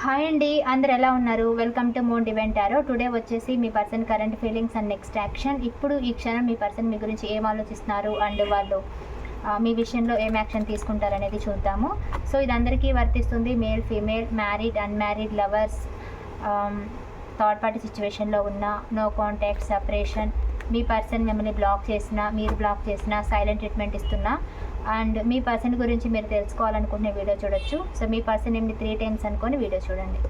Hi అండి అందరు ఎలా ఉన్నారు? వెల్కమ్ టు మోన్ డివెంటారో టుడే వచ్చేసి మీ person current feelings and next action ఇప్పుడు ఈ క్షణం మీ పర్సన్ మీ గురించి ఏం ఆలోచిస్తున్నారు అండ్ వాళ్ళు మీ విషయంలో ఏం యాక్షన్ తీసుకుంటారు అనేది చూద్దాము. సో ఇది అందరికీ వర్తిస్తుంది. Male female married unmarried lovers third party సిచ్యువేషన్లో ఉన్న నో కాంటాక్ట్ సపరేషన్ మీ పర్సన్ మిమ్మల్ని బ్లాక్ చేసినా మీరు బ్లాక్ చేసినా సైలెంట్ ట్రీట్మెంట్ ఇస్తున్నా అండ్ మీ పర్సన్ గురించి మీరు తెలుసుకోవాలనుకునే వీడియో చూడొచ్చు. సో మీ పర్సన్ ఏమి త్రీ టైమ్స్ అనుకొని వీడియో చూడండి.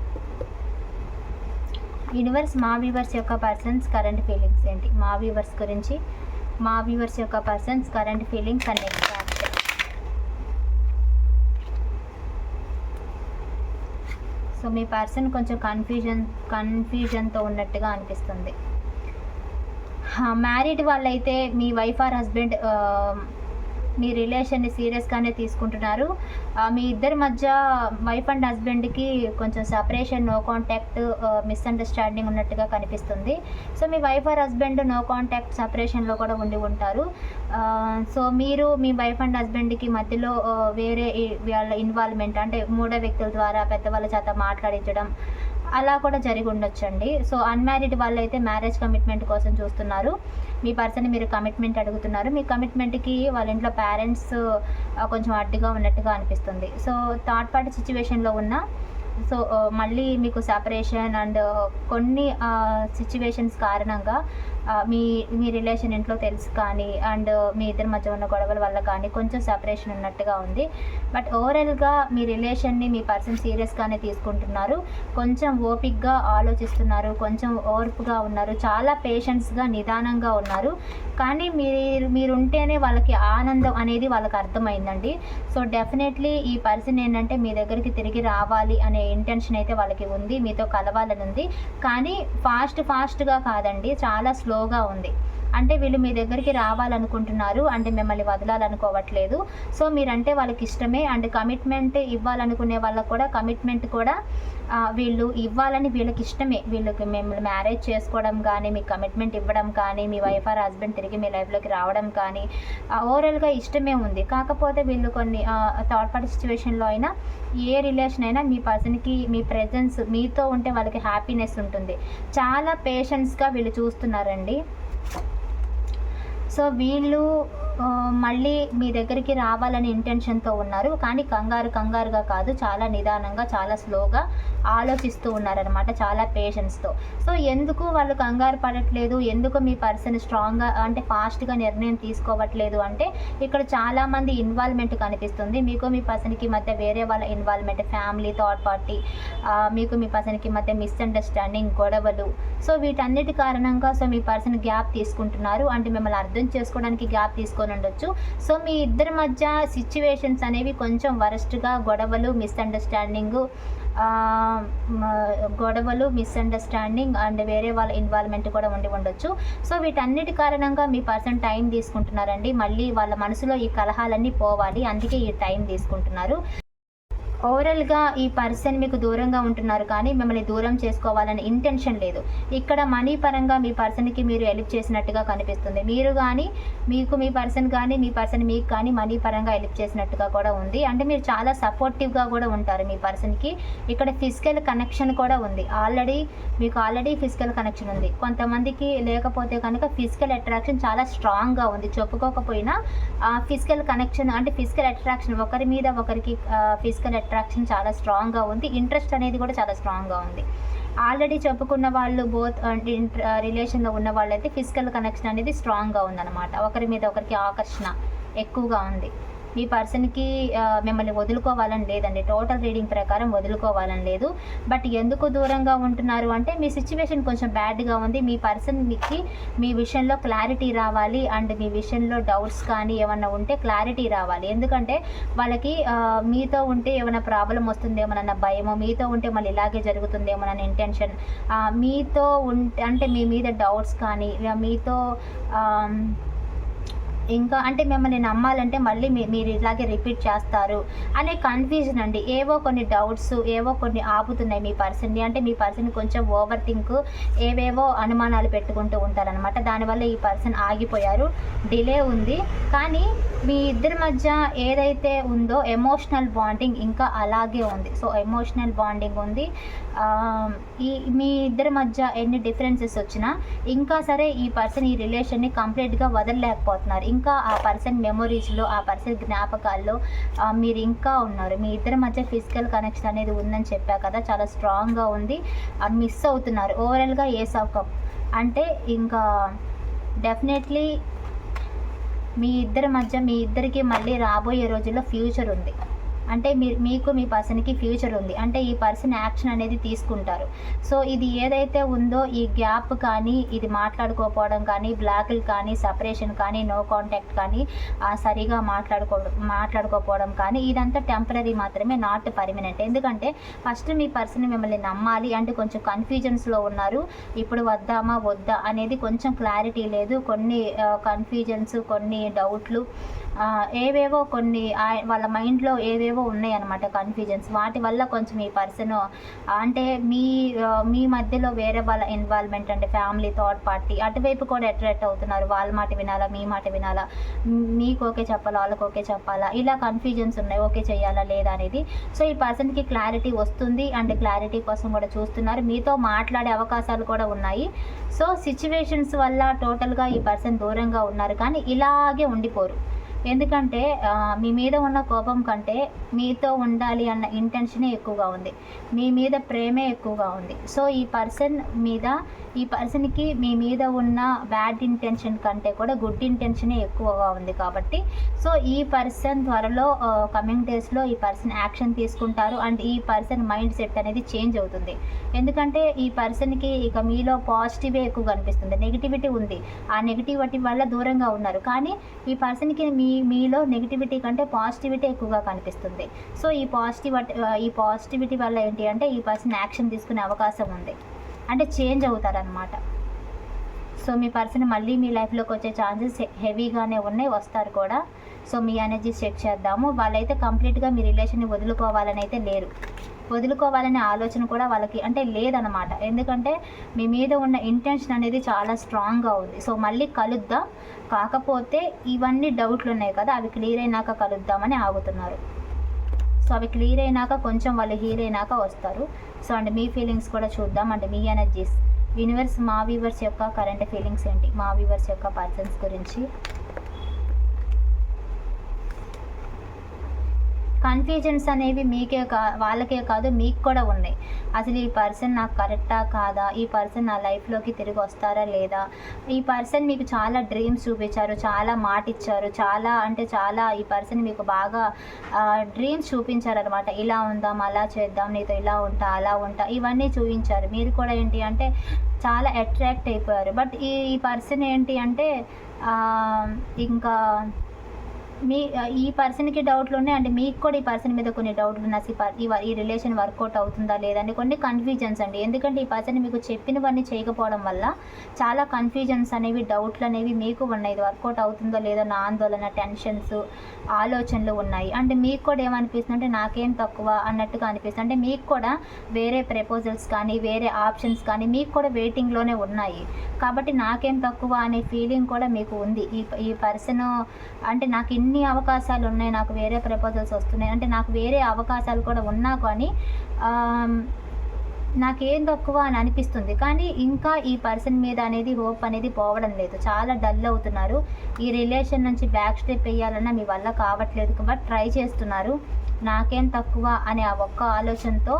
యూనివర్స్ మా వ్యూవర్స్ యొక్క పర్సన్స్ కరెంట్ ఫీలింగ్స్ ఏంటి? మా వ్యూవర్స్ గురించి మా వ్యూవర్స్ యొక్క persons current feelings and next action so me person కొంచెం కన్ఫ్యూజన్ కన్ఫ్యూజన్తో ఉన్నట్టుగా అనిపిస్తుంది. మ్యారీడ్ వాళ్ళైతే మీ వైఫ్ ఆర్ హస్బెండ్ మీ రిలేషన్ని సీరియస్గానే తీసుకుంటున్నారు. మీ ఇద్దరి మధ్య వైఫ్ అండ్ హస్బెండ్కి కొంచెం సపరేషన్ నో కాంటాక్ట్ మిస్అండర్స్టాండింగ్ ఉన్నట్టుగా కనిపిస్తుంది. So me wife or husband no contact సపరేషన్లో కూడా ఉండి ఉంటారు. సో మీరు మీ వైఫ్ అండ్ హస్బెండ్కి మధ్యలో వేరే వాళ్ళ ఇన్వాల్వ్మెంట్ అంటే మూడో వ్యక్తుల ద్వారా పెద్దవాళ్ళ చేత మాట్లాడించడం అలా కూడా జరిగి ఉండొచ్చండి. సో అన్మ్యారీడ్ వాళ్ళు అయితే మ్యారేజ్ కమిట్మెంట్ కోసం చూస్తున్నారు. మీ పర్సన్ మీరు కమిట్మెంట్ అడుగుతున్నారు. మీ కమిట్మెంట్కి వాళ్ళ ఇంట్లో పేరెంట్స్ కొంచెం అడ్డుగా ఉన్నట్టుగా అనిపిస్తుంది. సో థర్డ్ పార్టీ సిచ్యువేషన్లో ఉన్న సో మళ్ళీ మీకు సపరేషన్ అండ్ కొన్ని సిచ్యువేషన్స్ కారణంగా మీ మీ రిలేషన్ ఇంట్లో తెలుసు కానీ అండ్ మీ ఇద్దరి మధ్య ఉన్న గొడవల వల్ల కానీ కొంచెం సపరేషన్ ఉన్నట్టుగా ఉంది. బట్ ఓవరాల్గా మీ రిలేషన్ని మీ పర్సన్ సీరియస్గానే తీసుకుంటున్నారు. కొంచెం ఓపిక్గా ఆలోచిస్తున్నారు కొంచెం ఓర్పుగా ఉన్నారు చాలా పేషెన్స్గా నిదానంగా ఉన్నారు. కానీ మీరు మీరుంటేనే వాళ్ళకి ఆనందం అనేది వాళ్ళకి అర్థమైందండి. సో డెఫినెట్లీ ఈ పర్సన్ ఏంటంటే మీ దగ్గరికి తిరిగి రావాలి అనే ఇంటెన్షన్ అయితే వాళ్ళకి ఉంది. మీతో కలవాలని ఉంది. కానీ ఫాస్ట్ ఫాస్ట్గా కాదండి. చాలా స్లో స్లోగా ఉంది. అంటే వీళ్ళు మీ దగ్గరికి రావాలనుకుంటున్నారు అంటే మిమ్మల్ని వదలాలనుకోవట్లేదు. సో మీరంటే వాళ్ళకి ఇష్టమే. అండ్ కమిట్మెంట్ ఇవ్వాలనుకునే వాళ్ళకు కూడా కమిట్మెంట్ కూడా వీళ్ళు ఇవ్వాలని వీళ్ళకి ఇష్టమే. వీళ్ళకి మిమ్మల్ని మ్యారేజ్ చేసుకోవడం కానీ మీ కమిట్మెంట్ ఇవ్వడం కానీ మీ వైఫ్ ఆర్ హస్బెండ్ తిరిగి మీ లైఫ్లోకి రావడం కానీ ఓవరాల్గా ఇష్టమే ఉంది. కాకపోతే వీళ్ళు కొన్ని థర్డ్ పార్టీ సిచ్యువేషన్లో అయినా ఏ రిలేషన్ అయినా మీ పర్సన్కి మీ ప్రెజెన్స్ మీతో ఉంటే వాళ్ళకి హ్యాపీనెస్ ఉంటుంది. చాలా పేషెన్స్గా వీళ్ళు చూస్తున్నారండి. సో వీళ్ళు ఆ, మళ్ళీ మీ దగ్గరికి రావాలని ఇంటెన్షన్తో ఉన్నారు. కానీ కంగారు కంగారుగా కాదు చాలా నిదానంగా చాలా స్లోగా ఆలోచిస్తూ ఉన్నారనమాట చాలా పేషెన్స్తో సో ఎందుకు వాళ్ళు కంగారు పడట్లేదు? ఎందుకు మీ పర్సన్ స్ట్రాంగ్గా అంటే ఫాస్ట్గా నిర్ణయం తీసుకోవట్లేదు అంటే ఇక్కడ చాలామంది ఇన్వాల్వ్మెంట్ కనిపిస్తుంది. మీకు మీ పర్సన్కి మధ్య వేరే వాళ్ళ ఇన్వాల్వ్మెంట్ ఫ్యామిలీ థర్డ్ పార్టీ మీకు మీ పర్సన్కి మధ్య మిస్అండర్స్టాండింగ్ గొడవలు. సో వీటన్నిటి కారణంగా సో మీ పర్సన్ గ్యాప్ తీసుకుంటున్నారు. అంటే మిమ్మల్ని అర్థం చేసుకోవడానికి గ్యాప్ తీసుకొని ఉండొచ్చు. సో మీ ఇద్దరి మధ్య సిచ్యువేషన్స్ అనేవి కొంచెం వరస్ట్గా గొడవలు మిస్అండర్స్టాండింగ్ గొడవలు మిస్అండర్స్టాండింగ్ అండ్ వేరే వాళ్ళ ఇన్వాల్వ్మెంట్ కూడా ఉండి ఉండొచ్చు. సో వీటన్నిటి కారణంగా మీ పర్సన్ టైం తీసుకుంటున్నారండి. మళ్ళీ వాళ్ళ మనసులో ఈ కలహాలన్నీ పోవాలి. అందుకే ఈ టైం తీసుకుంటున్నారు. ఓవరాల్గా ఈ పర్సన్ మీకు దూరంగా ఉంటున్నారు కానీ మిమ్మల్ని దూరం చేసుకోవాలని ఇంటెన్షన్ లేదు. ఇక్కడ మనీ పరంగా మీ పర్సన్కి మీరు హెల్ప్ చేసినట్టుగా కనిపిస్తుంది. మీరు కానీ మీకు మీ పర్సన్ కానీ మీ పర్సన్ మీకు కానీ మనీ పరంగా హెల్ప్ చేసినట్టుగా కూడా ఉంది. అంటే మీరు చాలా సపోర్టివ్గా కూడా ఉంటారు మీ పర్సన్కి ఇక్కడ ఫిజికల్ కనెక్షన్ కూడా ఉంది. ఆల్రెడీ మీకు ఆల్రెడీ ఫిజికల్ కనెక్షన్ ఉంది. కొంతమందికి లేకపోతే కనుక ఫిజికల్ అట్రాక్షన్ చాలా స్ట్రాంగ్గా ఉంది. చెప్పుకోకపోయినా ఫిజికల్ కనెక్షన్ అంటే ఫిజికల్ అట్రాక్షన్ ఒకరి మీద ఒకరికి ఫిజికల్ అట్రాక్షన్ చాలా స్ట్రాంగ్గా ఉంది. ఇంట్రెస్ట్ అనేది కూడా చాలా స్ట్రాంగ్గా ఉంది. ఆల్రెడీ చెప్పుకున్న వాళ్ళు బోత్ రిలేషన్లో uh, uh, ఉన్న వాళ్ళైతే ఫిజికల్ కనెక్షన్ అనేది స్ట్రాంగ్గా ఉందన్నమాట. ఒకరి మీద ఒకరికి ఆకర్షణ ఎక్కువగా ఉంది. మీ పర్సన్కి మిమ్మల్ని వదులుకోవాలని లేదండి. టోటల్ రీడింగ్ ప్రకారం వదులుకోవాలని లేదు. బట్ ఎందుకు దూరంగా ఉంటున్నారు అంటే మీ సిచ్యువేషన్ కొంచెం బ్యాడ్గా ఉంది. మీ పర్సన్కి మీ విషయంలో క్లారిటీ రావాలి. అండ్ మీ విషయంలో డౌట్స్ కానీ ఏమన్నా ఉంటే క్లారిటీ రావాలి. ఎందుకంటే వాళ్ళకి మీతో ఉంటే ఏమైనా ప్రాబ్లం వస్తుందేమోనన్న భయమో మీతో ఉంటే మళ్ళీ ఇలాగే జరుగుతుందేమోనన్న ఇంటెన్షన్ మీతో ఉంటే అంటే మీ మీద డౌట్స్ కానీ మీతో ఇంకా అంటే మిమ్మల్ని నమ్మాలంటే మళ్ళీ మీ మీరు ఇలాగే రిపీట్ చేస్తారు అనే కన్ఫ్యూజన్ అండి. ఏవో కొన్ని డౌట్స్ ఏవో కొన్ని ఆపుతున్నాయి మీ పర్సన్ని అంటే మీ పర్సన్ కొంచెం ఓవర్ థింక్ ఏవేవో అనుమానాలు పెట్టుకుంటూ ఉంటారనమాట దానివల్ల ఈ పర్సన్ ఆగిపోయారు డిలే ఉంది. కానీ మీ ఇద్దరి మధ్య ఏదైతే ఉందో ఎమోషనల్ బాండింగ్ ఇంకా అలాగే ఉంది. సో ఎమోషనల్ బాండింగ్ ఉంది. ఈ మీ ఇద్దరి మధ్య ఎన్ని డిఫరెన్సెస్ వచ్చినా ఇంకా సరే ఈ పర్సన్ ఈ రిలేషన్ని కంప్లీట్గా వదలలేకపోతున్నారు. ఇంకా ఆ పర్సన్ మెమొరీస్లో ఆ పర్సన్ జ్ఞాపకాల్లో మీరు ఇంకా ఉన్నారు. మీ ఇద్దరి మధ్య ఫిజికల్ కనెక్షన్ అనేది ఉందని చెప్పా కదా చాలా స్ట్రాంగ్గా ఉంది. మిస్ అవుతున్నారు. ఓవరాల్గా ఏస్ ఆఫ్ కప్ అంటే ఇంకా డెఫినెట్లీ మీ ఇద్దరి మధ్య మీ ఇద్దరికి మళ్ళీ రాబోయే రోజుల్లో ఫ్యూచర్ ఉంది. అంటే మీ మీకు మీ పర్సన్కి ఫ్యూచర్ ఉంది. అంటే ఈ పర్సన్ యాక్షన్ అనేది తీసుకుంటారు. సో ఇది ఏదైతే ఉందో ఈ గ్యాప్ కానీ ఇది మాట్లాడుకోకపోవడం కానీ బ్లాక్లు కానీ సపరేషన్ కానీ నో కాంటాక్ట్ కానీ సరిగా మాట్లాడుకో మాట్లాడుకోకపోవడం కానీ ఇదంతా టెంపరీ మాత్రమే నాట్ పర్మనెంట్. ఎందుకంటే ఫస్ట్ మీ పర్సన్ మిమ్మల్ని నమ్మాలి అంటే కొంచెం కన్ఫ్యూజన్స్లో ఉన్నారు. ఇప్పుడు వద్దామా వద్దా అనేది కొంచెం క్లారిటీ లేదు. కొన్ని కన్ఫ్యూజన్స్ కొన్ని డౌట్లు ఏవేవో కొన్ని వాళ్ళ మైండ్లో ఏవేవో ఉన్నాయి ఉన్నాయన్నమాట కన్ఫ్యూజన్స్ వాటి వల్ల కొంచెం ఈ పర్సన్ అంటే మీ మీ మధ్యలో వేరే వాళ్ళ ఇన్వాల్వ్మెంట్ అంటే ఫ్యామిలీ థర్డ్ పార్టీ అటువైపు కూడా అట్రాక్ట్ అవుతున్నారు. వాళ్ళ మాట వినాలా మీ మాట వినాలా? మీకు ఓకే చెప్పాలా వాళ్ళకి ఓకే చెప్పాలా? ఇలా కన్ఫ్యూజన్స్ ఉన్నాయి. ఓకే చేయాలా లేదా అనేది. సో ఈ పర్సన్కి క్లారిటీ వస్తుంది అండ్ క్లారిటీ కోసం కూడా చూస్తున్నారు. మీతో మాట్లాడే అవకాశాలు కూడా ఉన్నాయి. సో సిచ్యువేషన్స్ వల్ల టోటల్గా ఈ పర్సన్ దూరంగా ఉన్నారు కానీ ఇలాగే ఉండిపోరు. ఎందుకంటే మీ మీద ఉన్న కోపం కంటే మీతో ఉండాలి అన్న ఇంటెన్షనే ఎక్కువగా ఉంది. మీ మీద ప్రేమే ఎక్కువగా ఉంది. సో ఈ పర్సన్ మీద ఈ పర్సన్కి మీ మీద ఉన్న బ్యాడ్ ఇంటెన్షన్ కంటే కూడా గుడ్ ఇంటెన్షనే ఎక్కువగా ఉంది కాబట్టి సో ఈ పర్సన్ త్వరలో కమింగ్ డేస్లో ఈ పర్సన్ యాక్షన్ తీసుకుంటారు అండ్ ఈ పర్సన్ మైండ్ సెట్ అనేది చేంజ్ అవుతుంది. ఎందుకంటే ఈ పర్సన్కి ఇక మీలో పాజిటివే ఎక్కువ కనిపిస్తుంది నెగిటివిటీ ఉంది. ఆ నెగిటివిటీ వల్ల దూరంగా ఉన్నారు. కానీ ఈ పర్సన్కి మీ మీలో నెగిటివిటీ కంటే పాజిటివిటీ ఎక్కువగా కనిపిస్తుంది. సో ఈ పాజిటివ్ ఈ పాజిటివిటీ వల్ల ఏంటి అంటే ఈ పర్సన్ యాక్షన్ తీసుకునే అవకాశం ఉంది. అంటే చేంజ్ అవుతారనమాట సో మీ పర్సన్ మళ్ళీ మీ లైఫ్లోకి వచ్చే ఛాన్సెస్ హెవీగానే ఉన్నాయి వస్తారు కూడా. సో మీ ఎనర్జీ చెక్ చేద్దాము. వాళ్ళైతే కంప్లీట్గా మీ రిలేషన్ని వదులుకోవాలని అయితే లేరు. వదులుకోవాలనే ఆలోచన కూడా వాళ్ళకి అంటే లేదనమాట ఎందుకంటే మీ మీద ఉన్న ఇంటెన్షన్ అనేది చాలా స్ట్రాంగ్గా ఉంది. సో మళ్ళీ కలుద్దాం. కాకపోతే ఇవన్నీ డౌట్లు ఉన్నాయి కదా అవి క్లియర్ అయినాక కలుద్దామని ఆగుతున్నారు. సో అవి క్లియర్ అయినాక కొంచెం వాళ్ళు హీల్ అయినాక వస్తారు. సో అండ్ మీ ఫీలింగ్స్ కూడా చూద్దాం. అంటే మీ ఎనర్జీస్ యూనివర్స్ మా వీవర్స్ యొక్క కరెంట్ ఫీలింగ్స్ ఏంటి? మా వీవర్స్ యొక్క పర్సన్స్ గురించి. కన్ఫ్యూజన్స్ అనేవి మీకే కా వాళ్ళకే కాదు మీకు కూడా ఉన్నాయి. అసలు ఈ పర్సన్ నాకు కరెక్టా కాదా? ఈ పర్సన్ నా లైఫ్లోకి తిరిగి వస్తారా లేదా? ఈ పర్సన్ మీకు చాలా డ్రీమ్స్ చూపించారు చాలా మాట ఇచ్చారు చాలా అంటే చాలా ఈ పర్సన్ మీకు బాగా డ్రీమ్స్ చూపించారు అనమాట ఇలా ఉందాం అలా చేద్దాం నీతో ఇలా ఉంటా అలా ఉంటా ఇవన్నీ చూపించారు మీరు కూడా ఏంటి అంటే చాలా అట్రాక్ట్ అయిపోయారు. బట్ ఈ ఈ పర్సన్ ఏంటి అంటే ఇంకా మీ ఈ పర్సన్కి డౌట్లు ఉన్నాయి అంటే మీకు కూడా ఈ పర్సన్ మీద కొన్ని డౌట్లు ఉన్నాయి ఈ పర్- ఈ వ- ఈ రిలేషన్ వర్కౌట్ అవుతుందా లేదా అని కొన్ని కన్ఫ్యూజన్స్ అండి. ఎందుకంటే ఈ పర్సన్ మీకు చెప్పినవన్నీ చేయకపోవడం వల్ల చాలా కన్ఫ్యూజన్స్ అనేవి డౌట్లు అనేవి మీకు ఉన్నాయి. ఇది వర్కౌట్ అవుతుందో లేదో నా ఆందోళన టెన్షన్స్ ఆలోచనలు ఉన్నాయి. అంటే మీకు కూడా ఏమనిపిస్తుంది అంటే నాకేం తక్కువ అన్నట్టుగా అనిపిస్తుంది. అంటే మీకు కూడా వేరే ప్రపోజల్స్ కానీ వేరే ఆప్షన్స్ కానీ మీకు కూడా వెయిటింగ్లోనే ఉన్నాయి. కాబట్టి నాకేం తక్కువ అనే ఫీలింగ్ కూడా మీకు ఉంది. ఈ ఈ పర్సన్ అంటే నాకు ఇన్ని అవకాశాలు ఉన్నాయి. నాకు వేరే ప్రపోజల్స్ వస్తున్నాయి. అంటే నాకు వేరే అవకాశాలు కూడా ఉన్నా కానీ నాకేం తక్కువ అని అనిపిస్తుంది. కానీ ఇంకా ఈ పర్సన్ మీద అనేది హోప్ అనేది పోవడం లేదు. చాలా డల్ అవుతున్నారు. ఈ రిలేషన్ నుంచి బ్యాక్ స్టెప్ వేయాలన్నా మీ వల్ల కావట్లేదు. బట్ ట్రై చేస్తున్నారు. నాకేం తక్కువ అనే ఆ ఒక్క ఆలోచనతో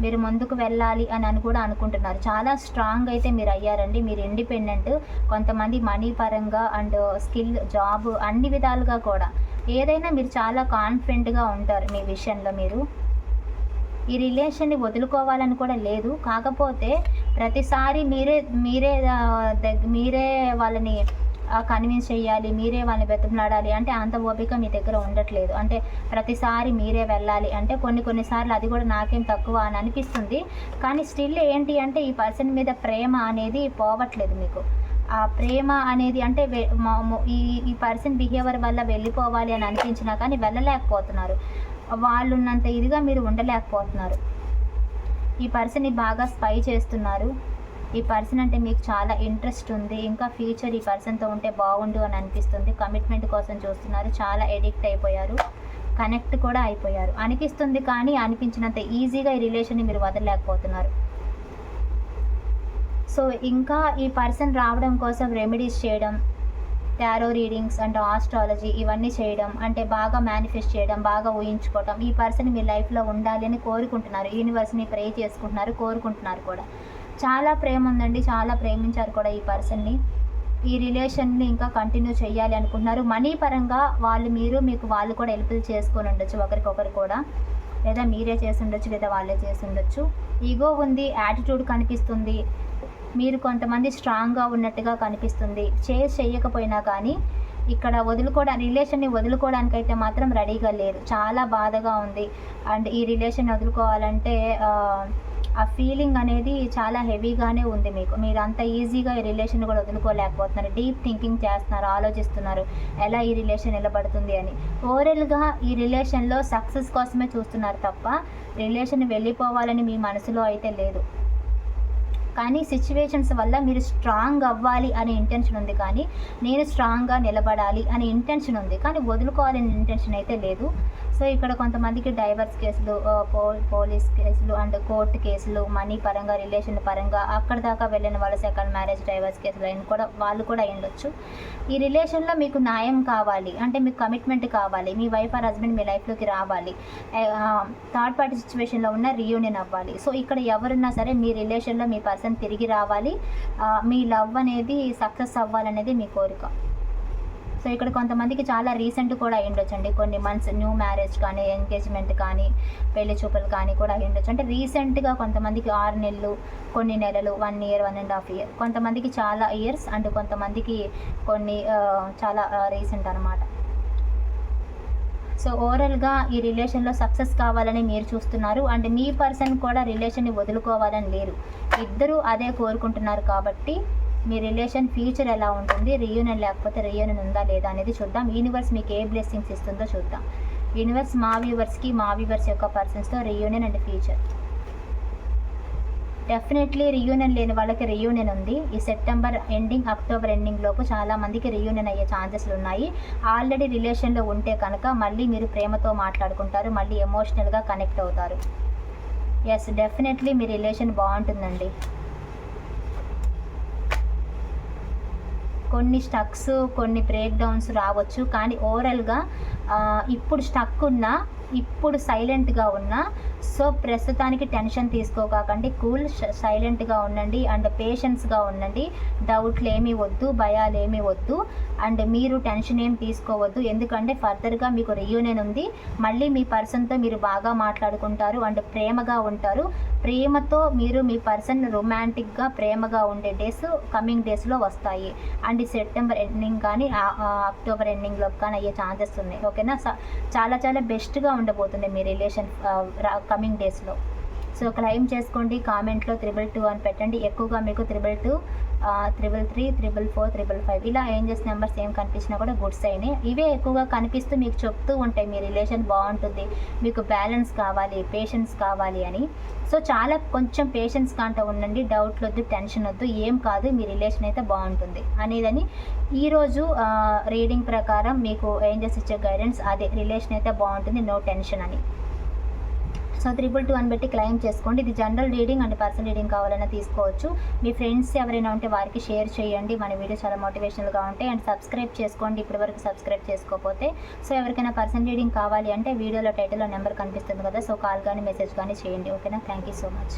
మీరు ముందుకు వెళ్ళాలి అని అని కూడా అనుకుంటున్నారు. చాలా స్ట్రాంగ్ అయితే మీరు అయ్యారండి. మీరు ఇండిపెండెంట్ కొంతమంది మనీ పరంగా అండ్ స్కిల్ జాబ్ అన్ని విధాలుగా కూడా. ఏదైనా మీరు చాలా కాన్ఫిడెంట్గా ఉంటారు మీ విషయంలో మీరు. ఈ రిలేషన్ని వదులుకోవాలని కూడా లేదు. కాకపోతే ప్రతిసారి మీరే మీరే ఆ, మీరే వాళ్ళని కన్విన్స్ చేయాలి మీరే వాళ్ళని బెతమలాడాలి అంటే అంత ఓపిక మీ దగ్గర ఉండట్లేదు. అంటే ప్రతిసారి మీరే వెళ్ళాలి అంటే కొన్ని కొన్నిసార్లు అది కూడా నాకేం తక్కువ అని అనిపిస్తుంది. కానీ స్టిల్ ఏంటి అంటే ఈ పర్సన్ మీద ప్రేమ అనేది పోవట్లేదు మీకు. ఆ ప్రేమ అనేది అంటే ఈ ఈ పర్సన్ బిహేవియర్ వల్ల వెళ్ళిపోవాలి అని అనిపించినా కానీ వెళ్ళలేకపోతున్నారు. వాళ్ళు ఉన్నంత ఇదిగా మీరు ఉండలేకపోతున్నారు. ఈ పర్సన్ని బాగా స్పై చేస్తున్నారు. ఈ పర్సన్ అంటే మీకు చాలా ఇంట్రెస్ట్ ఉంది. ఇంకా ఫ్యూచర్ ఈ పర్సన్తో ఉంటే బాగుండు అని అనిపిస్తుంది. కమిట్మెంట్ కోసం చూస్తున్నారు. చాలా ఎడిక్ట్ అయిపోయారు. కనెక్ట్ కూడా అయిపోయారు. అనిపిస్తుంది కానీ అనిపించినంత ఈజీగా ఈ రిలేషన్ని మీరు వదలలేకపోతున్నారు. సో ఇంకా ఈ పర్సన్ రావడం కోసం రెమెడీస్ చేయడం టారో రీడింగ్స్ అండ్ ఆస్ట్రాలజీ ఇవన్నీ చేయడం అంటే బాగా మేనిఫెస్ట్ చేయడం బాగా ఊహించుకోవడం ఈ పర్సన్ మీ లైఫ్లో ఉండాలి అని కోరుకుంటున్నారు. యూనివర్స్ని ప్రే చేసుకుంటున్నారు కోరుకుంటున్నారు కూడా. చాలా ప్రేమ ఉందండి చాలా ప్రేమించారు కూడా ఈ పర్సన్ని. ఈ రిలేషన్ని ఇంకా కంటిన్యూ చేయాలి అనుకుంటున్నారు. మనీ పరంగా వాళ్ళు మీరు మీకు వాళ్ళు కూడా హెల్ప్ చేసుకొని ఉండొచ్చు ఒకరికొకరు కూడా. లేదా మీరే చేసి ఉండొచ్చు లేదా వాళ్ళే చేసి ఉండొచ్చు. ఈగో ఉంది యాటిట్యూడ్ కనిపిస్తుంది. మీరు కొంతమంది స్ట్రాంగ్గా ఉన్నట్టుగా కనిపిస్తుంది. చేసి చేయకపోయినా కానీ ఇక్కడ వదులుకోవడా రిలేషన్ని వదులుకోవడానికి అయితే మాత్రం రెడీగా లేరు. చాలా బాధగా ఉంది. అండ్ ఈ రిలేషన్ వదులుకోవాలంటే ఆ, ఫీలింగ్ అనేది చాలా హెవీగానే ఉంది మీకు. మీరు అంత ఈజీగా ఈ రిలేషన్ కూడా వదులుకోలేకపోతున్నారు. డీప్ థింకింగ్ చేస్తున్నారు ఆలోచిస్తున్నారు. ఎలా ఈ రిలేషన్ నిలబడుతుంది అని. ఓవరాల్గా ఈ రిలేషన్లో సక్సెస్ కోసమే చూస్తున్నారు తప్ప రిలేషన్ వెళ్ళిపోవాలని మీ మనసులో అయితే లేదు. కానీ సిచ్యువేషన్స్ వల్ల మీరు స్ట్రాంగ్ అవ్వాలి అనే ఇంటెన్షన్ ఉంది కానీ నేను స్ట్రాంగ్గా నిలబడాలి అనే ఇంటెన్షన్ ఉంది. కానీ వదులుకోవాలనే ఇంటెన్షన్ అయితే లేదు. సో ఇక్కడ కొంతమందికి డైవర్స్ కేసులు పోలీస్ కేసులు అండ్ కోర్టు కేసులు మనీ పరంగా రిలేషన్ పరంగా అక్కడ దాకా వెళ్ళిన వాళ్ళ సెకండ్ మ్యారేజ్ డైవర్స్ కేసులు అయిన కూడా వాళ్ళు కూడా అయ్యుండొచ్చు ఈ రిలేషన్లో మీకు న్యాయం కావాలి అంటే మీకు కమిట్మెంట్ కావాలి మీ వైఫ్ ఆర్ హస్బెండ్ మీ లైఫ్లోకి రావాలి థర్డ్ పార్టీ సిచ్యువేషన్లో ఉన్న రీయూనియన్ అవ్వాలి. సో ఇక్కడ ఎవరున్నా సరే మీ రిలేషన్లో మీ పర్సన్ తిరిగి రావాలి మీ లవ్ అనేది సక్సెస్ అవ్వాలనేది మీ కోరిక. సో ఇక్కడ కొంతమందికి చాలా రీసెంట్ కూడా అయ్యుండొచ్చండి. కొన్ని మంత్స్ న్యూ మ్యారేజ్ కానీ ఎంగేజ్మెంట్ కానీ పెళ్ళి చూపులు కానీ కూడా అయ్యుండొచ్చు. అంటే రీసెంట్గా కొంతమందికి ఆరు నెలలు కొన్ని నెలలు one year one and half year కొంతమందికి చాలా ఇయర్స్ అండ్ కొంతమందికి కొన్ని చాలా రీసెంట్ అనమాట సో ఓవరాల్గా ఈ రిలేషన్లో సక్సెస్ కావాలని మీరు చూస్తున్నారు. అండ్ మీ పర్సన్ కూడా రిలేషన్ని వదులుకోవాలని లేరు. ఇద్దరూ అదే కోరుకుంటున్నారు కాబట్టి మీ రిలేషన్ ఫ్యూచర్ ఎలా ఉంటుంది? రియూనియన్ లేకపోతే రియూనియన్ ఉందా లేదా అనేది చూద్దాం. యూనివర్స్ మీకు ఏ బ్లెస్సింగ్స్ ఇస్తుందో చూద్దాం. యూనివర్స్ మా వ్యూవర్స్కి మా వ్యూవర్స్ యొక్క పర్సన్స్తో reunion and future. Definitely reunion లేని వాళ్ళకి రియూనియన్ ఉంది. ఈ సెప్టెంబర్ ఎండింగ్ అక్టోబర్ ఎండింగ్ లోపు చాలా మందికి రియూనియన్ అయ్యే ఛాన్సెస్లు ఉన్నాయి. ఆల్రెడీ రిలేషన్లో ఉంటే కనుక మళ్ళీ మీరు ప్రేమతో మాట్లాడుకుంటారు. మళ్ళీ ఎమోషనల్గా కనెక్ట్ అవుతారు. ఎస్ డెఫినెట్లీ మీ రిలేషన్ బాగుంటుందండి. కొన్ని స్టక్స్ కొన్ని బ్రేక్ డౌన్స్ రావచ్చు. కానీ ఓవరాల్గా ఇప్పుడు స్టక్ ఉన్నా ఇప్పుడు సైలెంట్గా ఉన్నా సో ప్రస్తుతానికి టెన్షన్ తీసుకోకండి కూల్ సైలెంట్గా ఉండండి. అండ్ పేషెన్స్గా ఉండండి. డౌట్లు ఏమీ వద్దు భయాలు ఏమీ వద్దు. అండ్ మీరు టెన్షన్ ఏం తీసుకోవద్దు. ఎందుకంటే ఫర్దర్గా మీకు రియూనియన్ ఉంది. మళ్ళీ మీ పర్సన్తో మీరు బాగా మాట్లాడుకుంటారు. అండ్ ప్రేమగా ఉంటారు. ప్రేమతో మీరు మీ పర్సన్ రొమాంటిక్గా ప్రేమగా ఉండే డేస్ కమింగ్ డేస్లో వస్తాయి. అండ్ ఈ సెప్టెంబర్ ఎండింగ్ కానీ అక్టోబర్ ఎండింగ్లో కానీ అయ్యే ఛాన్సెస్ ఉన్నాయి. ఓకేనా? చాలా చాలా బెస్ట్గా ఉండబోతుంది మీ రిలేషన్ కమింగ్ డేస్లో. సో క్లైమ్ చేసుకోండి కామెంట్లో త్రిబుల్ టూ అని పెట్టండి. ఎక్కువగా మీకు triple two triple three triple four triple five ఇలా ఏంజెస్ నెంబర్స్ ఏం కనిపించినా కూడా గుడ్స్ అయినాయి ఇవే ఎక్కువగా కనిపిస్తూ మీకు చెప్తూ ఉంటాయి. మీ రిలేషన్ బాగుంటుంది. మీకు బ్యాలెన్స్ కావాలి పేషెన్స్ కావాలి అని. సో చాలా కొంచెం పేషెన్స్ కాంట ఉండండి. డౌట్లు వద్దు టెన్షన్ వద్దు ఏం కాదు. మీ రిలేషన్ అయితే బాగుంటుంది అనేదని. ఈరోజు రీడింగ్ ప్రకారం మీకు ఏంజెస్ ఇచ్చే గైడెన్స్ అదే. రిలేషన్ అయితే బాగుంటుంది. నో టెన్షన్ అని. సో త్రిపుల్ టూ అని పెట్టి క్లెయిమ్ చేసుకోండి. ఇది general reading and personal reading కావాలన్నా తీసుకోవచ్చు. మీ ఫ్రెండ్స్ ఎవరైనా ఉంటే వారికి షేర్ చేయండి. మన వీడియో చాలా మోటివేషనల్గా ఉంటాయి. అండ్ సబ్స్క్రైబ్ చేసుకోండి. ఇప్పటివరకు సబ్స్క్రైబ్ చేసుకోకపోతే సో ఎవరికైనా పర్సనల్ రీడింగ్ కావాలి అంటే వీడియోలో టైటిల్లో నెంబర్ కనిపిస్తుంది కదా సో కాల్ కానీ మెసేజ్ కానీ చేయండి. ఓకేనా థ్యాంక్ యూ సో మచ్